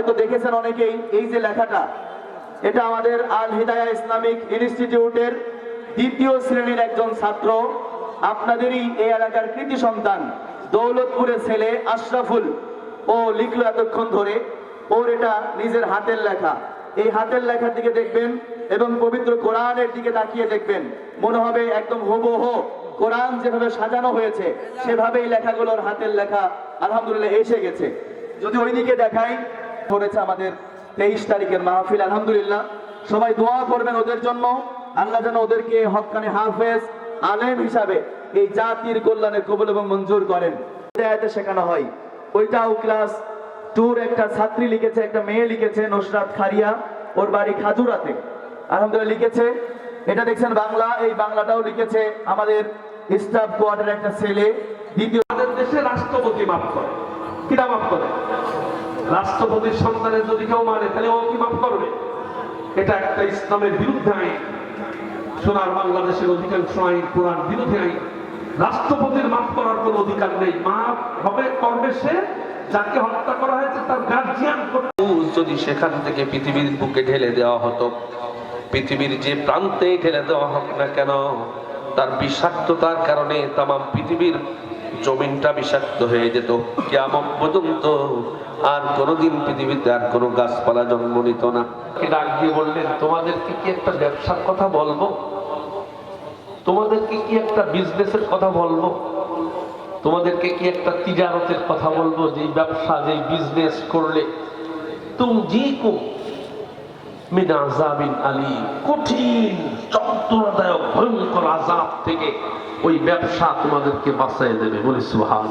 হয়তো দেখেছেন অনেকেই এই যে লেখাটা। এটা আমাদের আল হিদায়া ইসলামিক ইনস্টিটিউটের দ্বিতীয় শ্রেণির একজন ছাত্র, আপনাদেরই এই এলাকার কৃতি সন্তান, দৌলতপুরের ছেলে আশরাফুল। ও লিখলো এতক্ষণ ধরে, ওর এটা নিজের হাতের লেখা। এই হাতের লেখার দিকে দেখবেন এবং পবিত্র কোরআনের দিকে তাকিয়ে দেখবেন। মনে হবে একদম হুবহু কোরআন যেভাবে সাজানো হয়েছে, সেভাবেই লেখাগুলোর হাতের লেখা আলহামদুলিল্লাহ এসে গেছে। যদি ওইদিকে দেখাই করেছে আমাদের তেইশ তারিখের মাহফিল, আলহামদুলিল্লাহ। সবাই দোয়া করবেন ওদের জন্য। আল্লাহ যেন ওদেরকে হকানে হাফেজ, আলেম হিসাবে এই জাতির কল্যাণে কবুল এবং মঞ্জুর করেন। শেখানো হয়, ওইটাও ক্লাস টুর একটা ছাত্রী লিখেছে, একটা মেয়ে লিখেছে, নুসরাত খারিয়া, ওর বাড়ি খাজুরাতে। আলহামদুলিল্লাহ লিখেছে। এটা দেখছেন বাংলা, এই বাংলাটাও লিখেছে আমাদের স্টাফ কোয়ার্টার একটা ছেলে। দ্বিতীয় দেশে রাষ্ট্রপতি মাফ করে। কিরা মাফ করে? রাষ্ট্রপতির সন্তানের যদি কেউ মানে তাহলে ও কি মাফ করবে? এটা একটা ইসলামের বিরুদ্ধে আইন। সোনার বাংলাদেশের অধিকাংশ আইন কোরআন বিরোধী আইন। রাষ্ট্রপতির মাফ করার কোনো অধিকার নেই। মাফ হবে করবে সে, যাকে হত্যা করা হয়েছে তার গার্জিয়ান যদি সেখান থেকে পৃথিবীর বুকে ঢেলে দেওয়া হতো, পৃথিবীর যে প্রান্তে ঢেলে দেওয়া হোক না কেন, তার বিষাক্ততার কারণে তাম পৃথিবীর জমিনটা বিষাক্ত হয়ে যেত। কেমন পর্যন্ত আর কোনোদিন পৃথিবীতে আর কোনো গাছপালা জন্ম নিত না। ডাক দিয়ে বললেন তোমাদেরকে কি একটা ব্যবসার কথা বলব? তোমাদেরকে কি একটা বিজনেসের কথা বলব? তোমাদেরকে কি একটা তিজারতের কথা বলব? যে ব্যবসা যে বিজনেস করলে তুম জি কুম মিন আলী কঠিন, যন্ত্রণাদায়ক ভয়ঙ্কর আজাব থেকে ওই ব্যবসা তোমাদেরকে বাঁচাই দেবে। বলে সুবহান